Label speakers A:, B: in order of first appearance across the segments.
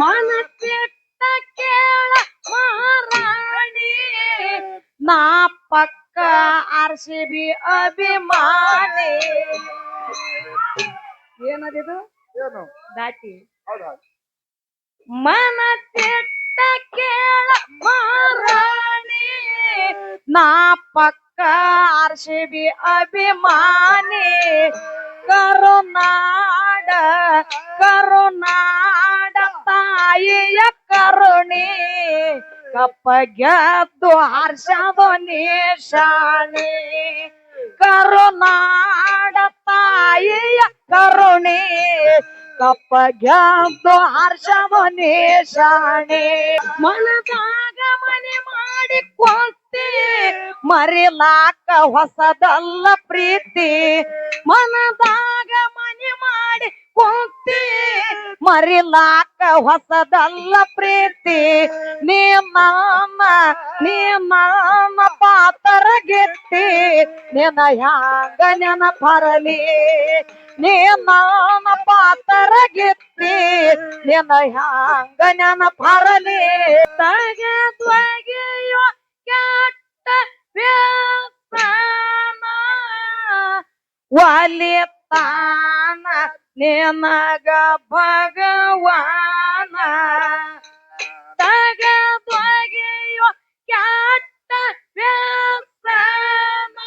A: ಮನಸ್ಸಿಟ್ಟ ಕೇಳ ಮಾರಾಣಿ ನಾ ಪಕ್ಕ ಆರ್ ಸಿ ಬಿ ಅಭಿಮಾನಿ. ಏನದಿದು?
B: ಏನು?
A: ದಾಟಿ
B: ಹೌದಾ?
A: ಮನಸ್ಸಿಟ್ಟ ಕೇಳ ಮಾರಾಣಿ ನಾ ಪಕ್ಕ ಆರ್ ಸಿ ಬಿ ಅಭಿಮಾನಿ. ಕರುನಾಡ ಕರುನಾಡ. ತಾಯಿಯ ಕರುಣಿ ಕಪ್ಪಗೆದ್ದು ಗೆದ್ದು ಹರ್ಷದ ನಿಶಾಣಿ ಕರುನಾಡ ತಾಯಿಯ ಕರುಣಿ ಕಪ್ಪಗೆದ್ದು ಗೆದ್ದು ಹರ್ಷದ ನಿಶಾಣಿ ಮನದಾಗ ಮನೆ ಮಾಡಿ ಕೊಂತಿ ಮರಿಲಾಕ ಹೊಸದಲ್ಲ ಪ್ರೀತಿ. ಮನದಾಗ ಮನೆ ಮರಿಲಾಕ ಹೊಸದಲ್ಲ ಪ್ರೀತಿ. ನೀ ಮಾಮ ನೀ ಮಾಮ ಪಾತರ ಗೆತ್ತಿ ನಿನ ಹ್ಯಾಂಗ ನೆನ ಬರಲಿ ನೀ ಮಾಮ ಪಾತರ ಗೆತ್ತಿ ನಿನ ಹ್ಯಾಂಗ ನೆನ ಬರಲಿ ತಗದ್ವಗೆಯೋ ಕೆಟ್ಟ ಒಲಿತಾನ ನಿನಗ ಭಗವಾನ. ತಗದೊಗೆಯೋ ಕೆಟ್ಟ ವ್ಯಸನ.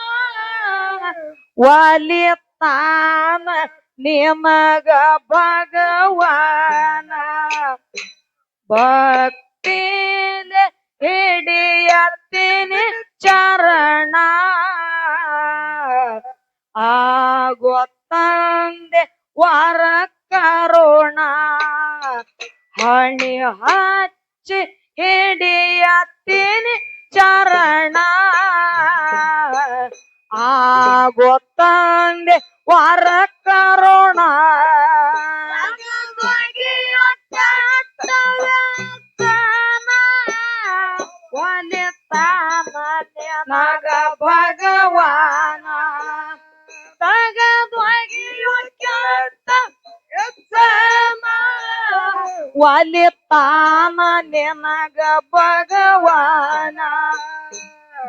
A: ಒಲಿತಾನ ನಿಮಗ ಭಗವಾನ. ಭಕ್ತಿಲೆ ಹಿಡಿಯತ್ತೀನಿ ಚರಣ. ಆಗೊತ್ತಂದೆ ವರ ಕರೋಣ ಹಣಿ ಹಚ್ಚಿ ಹಿಡಿಯತ್ತೀನಿ ಚರಣ. ಆಗೊತ್ತಂದೆ ವರ ಕರುಣ ನಗ ಭಗವಾನ. ಒಲಿತಾನ ನಿನಗ ಭಗವಾನ.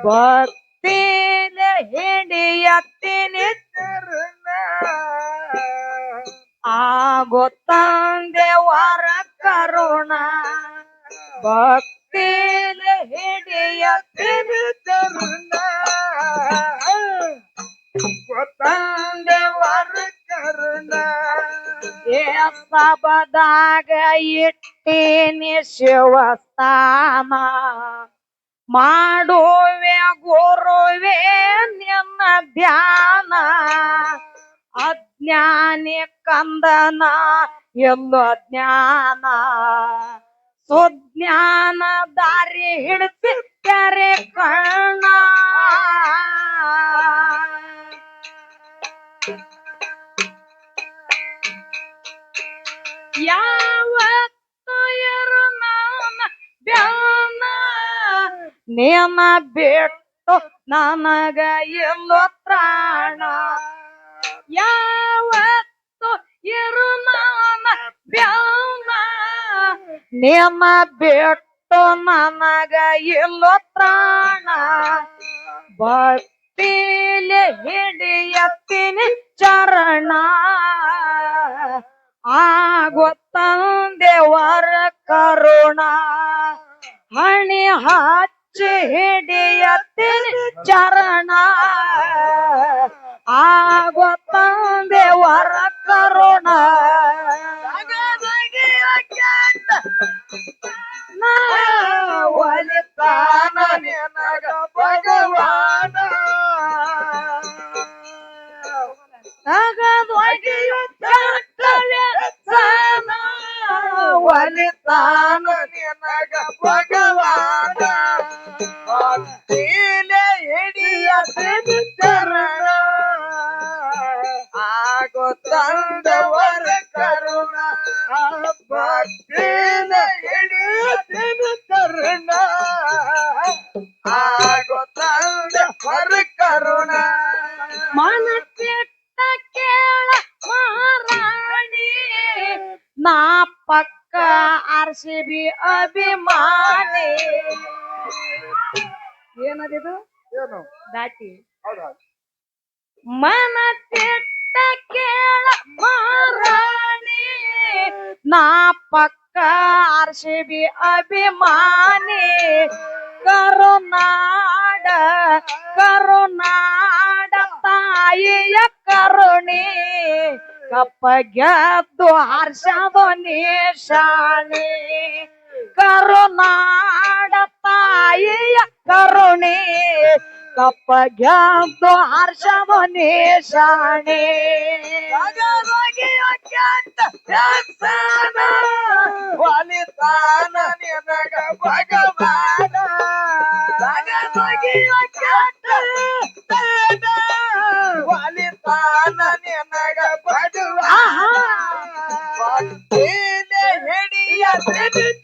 A: ಭಕ್ತಿಲ ಹಿಡಿಯತ್ತೀನಿ ಆಗೊತ್ತಂದೆ ವರ ಕರುಣ. ಭಕ್ತಿಲ ಹಿಡಿಯತ್ತೀನಿ ಸಬದಾಗ ಇಟ್ಟೇನಿ ಶಿವಸ್ಥಾನ ಮಾಡುವೆ ಗುರುವೆ ನಿನ್ನ ಧ್ಯಾನ. ಅಜ್ಞಾನಿ ಕಂದನ ಎಲ್ಲೋ ಜ್ಞಾನ. ಸುಜ್ಞಾನ ದಾರಿ ಹಿಡಿಸಿ ಕೆರೆ ನೇಮ ಬಿಟ್ಟು ನನಗ ಎಲ್ಲೋ ಪ್ರಾಣ ಯಾವತ್ತು ಇರು ನಾನ ನೇಮ ಬಿಟ್ಟು ನನಗ ಎಲ್ಲೋ ಪ್ರಾಣ ಭಕ್ತಿಲಿ ಹಿಡಿಯತ್ತೀನಿ ಚರಣ. ಆಗೋತ್ತಂದೆ ವರ ಕರುಣ. ಹಣಿ ಹಚ್ಚಿ ಹಿಡಿಯತ್ತೀನಿ ಚರಣ. ಆಗೊತ್ತಂದೆ ವರ ಕರುಣ.
B: ತಂದವರ ಕರುಣ ಆ ಭಕ್ತಿಲೆ
A: ನಾ ಪಕ್ಕ ಆರ್ ಸಿ ಬಿ ಅಭಿಮಾನಿ. ಕರುನಾಡ ಕರುನಾಡ ತಾಯಿಯ ಕರುಣಿ. ಕಪ್ಪ ಗೆದ್ದು ಹರ್ಷದು ನಿಶಾನಿ ಕರುನಾಡ ತಾಯಿಯ ಕರುಣಿ. ಕಪ್ಪ ಗೆದ್ದು ಹರ್ಷದು ನಿಶಾಣಿ
B: ವಾಲಿತಾನ ಅಂತ ಭಗವಾನ ವಾಲಿತಾನ ನಿನಗ ಭಗವಾನ
A: ಆಹಾ.
B: ಭಕ್ತಿಲೆ ಹಿಡಿಯ ಚರಣ ಆಗೋ ತಂದವರ ಕರುಣ ಭಕ್ತಿಲೆ ಹಿಡಿಯ ಚರಣ ಆಗೋ ತಂದವರ ಕರುಣ
A: ಏ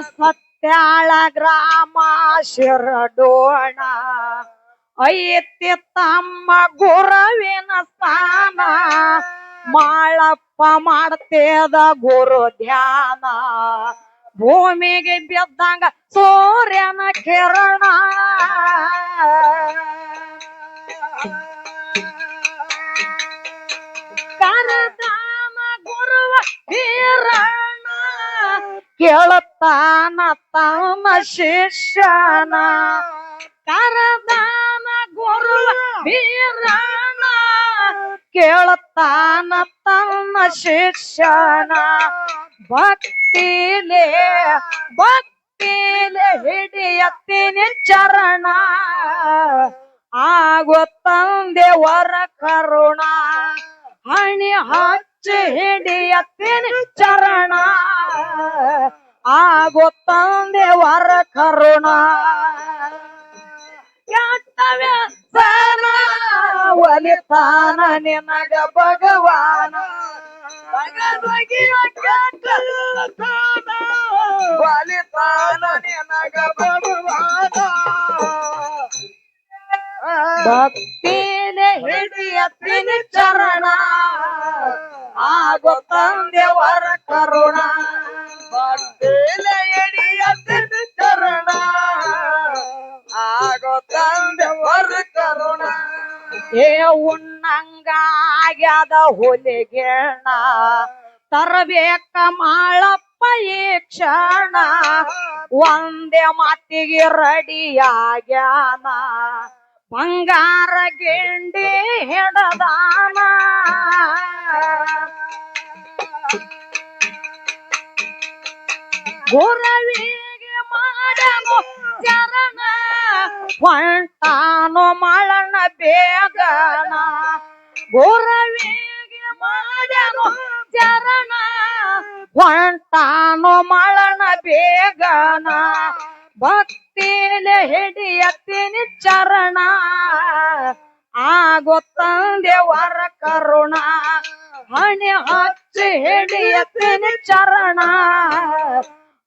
A: ಸತ್ಯಾಳ ಗ್ರಾಮ ಶಿರಡೋಣ. ಐತಿ ತಮ್ಮ ಗುರುವಿನ ಸ್ಥಾನ. ಮಾಳಪ್ಪ ಮಾಡ್ತೇದ ಗುರು ಧ್ಯಾನ. ಭೂಮಿಗೆ ಬಿದ್ದಂಗ ಸೂರ್ಯನ ಕಿರಣ. ಶಿಷ್ಯನ ಕರದಾನ ಗುರುವ ವೀರಣ್ಣ ಕೇಳುತ್ತಾನ ತಮ್ಮ ಶಿಷ್ಯನ ಭಕ್ತಿಲೆ ಭಕ್ತಿಲೆ ಹಿಡಿಯತ್ತೀನಿ ಚರಣ. ಆಗೋ ತಂದೆವರ ಕರುಣ, ಹಣಿ ಹಚ್ಚಿ ಹಿಡಿಯತ್ತೀನಿ ಚರಣ. ಆಗೋ ವರ ಕರುಣ. ಒಲಿತಾನ ನಿನಗ ಭಗವಾನ.
B: ಒಲಿತಾನ ನಿನಗ ಭಗವಾನ.
A: ಹುಲಿಗೆಣ ತರಬೇಕ ಮಾಳಪ್ಪ ಈ ಕ್ಷಣ. ಒಂದೇ ಮಾತಿಗೆ ರೆಡಿಯಾಗ್ಯಾನ, ಬಂಗಾರ ಗಿಂಡಿ ಹಿಡದಾನ. ಗುರವಿಗೆ ಮಾಡನು ಚರಣ, ಹೊಂಟಾನು ಮಳನ ಬೇಗನ. ಗುರವಿಗೆ ಮಾಡನು ಚರಣ, ಹೊಂಟಾನು ಮಳನ ಬೇಗನ. ಭಕ್ತಿಲೆ ಹಿಡಿಯತ್ತೀನಿ ಚರಣ ಆಗೊತ್ತಂದೆ ವರ ಕರುಣ. ಹಣೆ ಹಚ್ಚಿ ಹಿಡಿಯತ್ತೀನಿ ಚರಣ.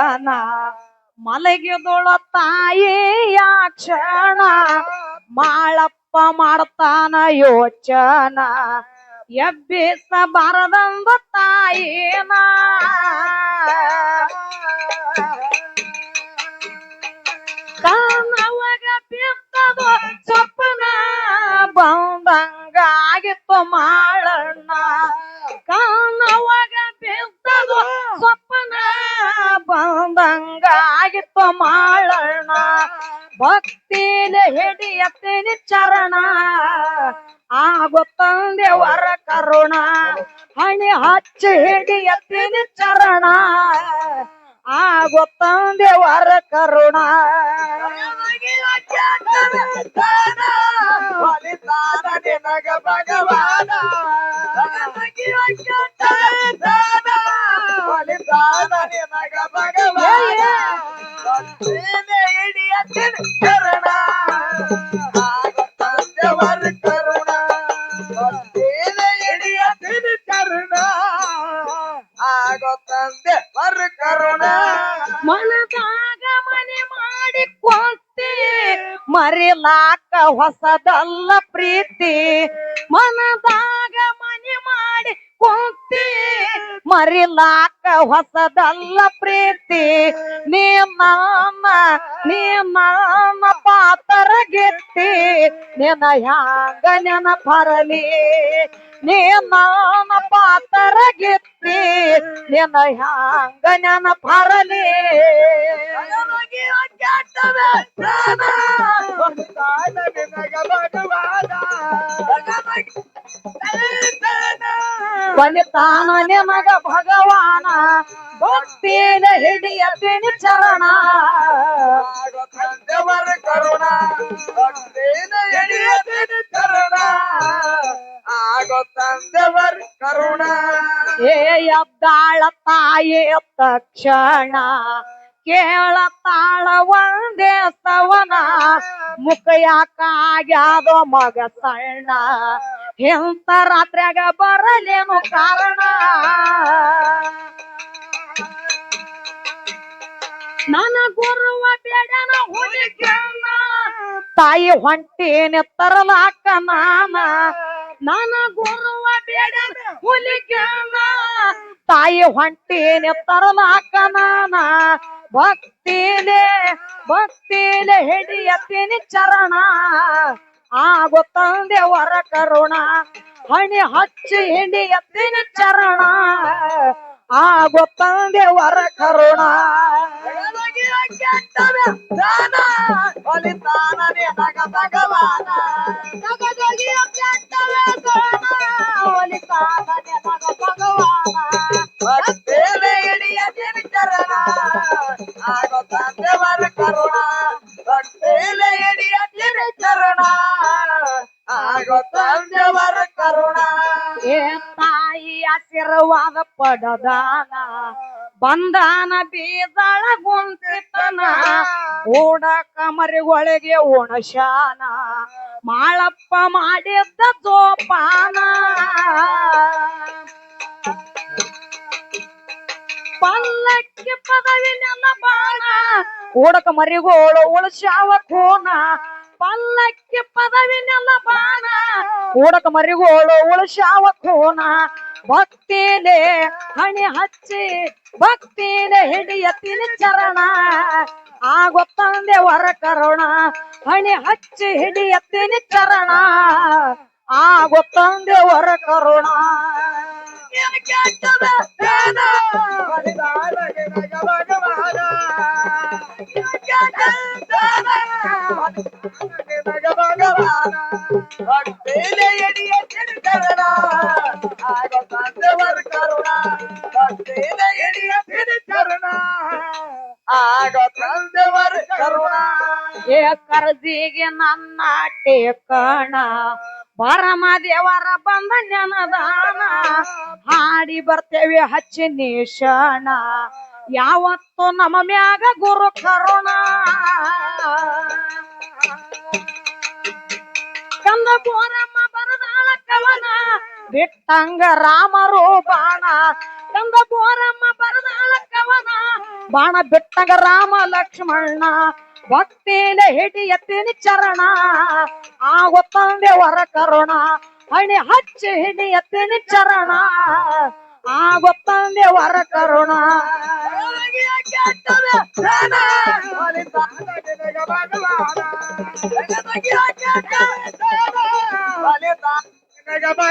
A: ಪೂರ್ತನ ಮಲಗಿದೊಳ ತಾಯಿ ಕ್ಷಣ ಮಾಳಪ್ಪ ಮಾಡ್ತಾನ ಯೋಚನ. ಬರದಂದ ತಾಯಿನ. ಕಾನವಾಗ ಬಿತ್ತದು ಸ್ವಪ್ನ ಬಂದಂಗಾಗಿತ್ತು ಮಾಳಣ್ಣ. ಕಾನವಾಗ ಬಿತ್ತದು ಬಂದಂಗಾಗಿತ್ತು ಮಾಳಣ್ಣ. ಭಕ್ತಿಲೆ ಚರಣಾ. ಚರಣ ಗೊತ್ತಂದೆ ವರ ಕರುಣ. ಹಣಿ ಹಚ್ಚ ಹಿಡಿಯತ್ತೀನಿ ಮರಿಲಾಕ ಹೊಸದಲ್ಲ ಮರಿಲಾಕ ಹೊಸದಲ್ಲ ಪ್ರೀತಿ. ನನ್ನ ನನ್ನ ಪಾತರ ಗೆತ್ತಿ ನಿನ ಹ್ಯಾಂಗ ನೆನ ಬರಲಿ ನೀ ನನ್ನ ಪಾತರ ಗೆತ್ತಿ ನಿನ ಹ್ಯಾಂಗ ನೆನ ಬರಲಿ
B: ಭಕ್ತಾನ ಮಗ ಭಗವಾನ.
A: ಭಕ್ತಿನ ಹಿಡಿಯತೀನಿ ಚರಣ.
B: ಕರುಣ. ಭಕ್ತಿನ ಕರುಣ.
A: ಏ ಎದ್ದಾಳ ತಾಯಿ ತಕ್ಷಣ ಕೇಳತಾಳ ಒಂದೇ ಸವನ. ಮುಖ ಯಾಕಾಗ್ಯಾದೋ ಮಗ ಸಣ್ಣ. ಇಂಥ ರಾತ್ರಿಯಾಗ ಬರಲೇನು ಕಾರಣ? ನನ್ನ ಗುರುವ ಬೇಡನ ಹುಡುಗನ ತಾಯಿ ಹೊಂಟೇನೆ ತರಲಾಕ ನಾನ. ನನ ಗುರುವ ಬೇಡನ ಹುಲಿಗನ ತಾಯಿ ಹೊಂಟೇನೆ ತರಲಾಕ ನಾನ. ಭಕ್ತಿಲೆ ಭಕ್ತಿಲೆ ಹಿಡಿಯತ್ತೀನಿ ಚರಣ. ಆಗುತ್ತಂದೆ ವರ ಕರುಣ. ಹಣಿ ಹಚ್ಚಿ ಹಿಂಡಿ ಎತ್ತಿನ ಚರಣ. ಗೊತ್ತಂದೆ ವರ ಕರುಣ.
B: ಭಗವಾನ. ಹಿಡಿಯತ್ತಿನ ಕರುಣ ಆಗುತ್ತಂದವರ ಕರುಣ.
A: ಪಡದಾನ ಬಂದಾನ ಬೀದಳ ಗುಂತಿತನ. ಓಡಕ ಮರಿಗೊಳಗೆ ಉಣಶಾನ ಮಾಳಪ್ಪ ಮಾಡಿದ್ದ ಜೋಪಾನ. ಪಲ್ಲಕ್ಕಿ ಪದವಿ ನೆಲ ಬಾಣ ಓಡಕ ಮರಿಗೋಳು ಉಳಶಾವ ಕೋನ. ಪಲ್ಲಕ್ಕಿ ಪದವಿ ನೆಲ ಕೂಡಕ ಮರಿಗೋಳು ಉಳಶಾವ ಕೋಣ. ಭಕ್ತಿಲೆ ಹಣಿ ಹಚ್ಚಿ, ಭಕ್ತಿಲೆ ಹಿಡಿಯತ್ತಿನ ಚರಣ ಆಗೊತ್ತಂದೆ ವರ ಕರುಣ, ಹಣಿ ಹಚ್ಚಿ ಹಿಡಿಯತ್ತಿನ ಚರಣ ಆಗೊತ್ತಂದೆ ವರ ಕರುಣ. ಏ ಕರ್ಜಿಗೆ ನನ್ನ ಟೇಕಣ ಪರಮ ದೇವರ ಬಂದ ನೆನದಾನ ಹಾಡಿ ಬರ್ತೇವೆ ಹಚ್ಚಿ ನಿಶಾಣ, ಯಾವತ್ತು ನಮ್ಮ ಮ್ಯಾಗ ಗುರು ಕರುಣ. ಕಂದ ಬೋರಮ್ಮ ಬರದಾಳ ಕವನ ಬಿಟ್ಟಂಗ ರಾಮರೋ ಬಾಣ ಚಂದ ಬೋರಮ್ಮ ಬರದಾಳ ಕವನ ಬಾಣ ಬಿಟ್ಟಂಗ ರಾಮ ಲಕ್ಷ್ಮಣ. ಭಕ್ತಿಲೆ ಹಿಡಿಯತ್ತೀನಿ ಚರಣ ಆಗುತ್ತಂದೆ ವರ ಕರುಣ. ಹಣಿ ಹಚ್ಚಿ ಹಿಡಿ ಹಿಡಿಯತ್ತೀನಿ ಚರಣ ಆಗುತ್ತಂದೆ ವರ ಕರುಣ.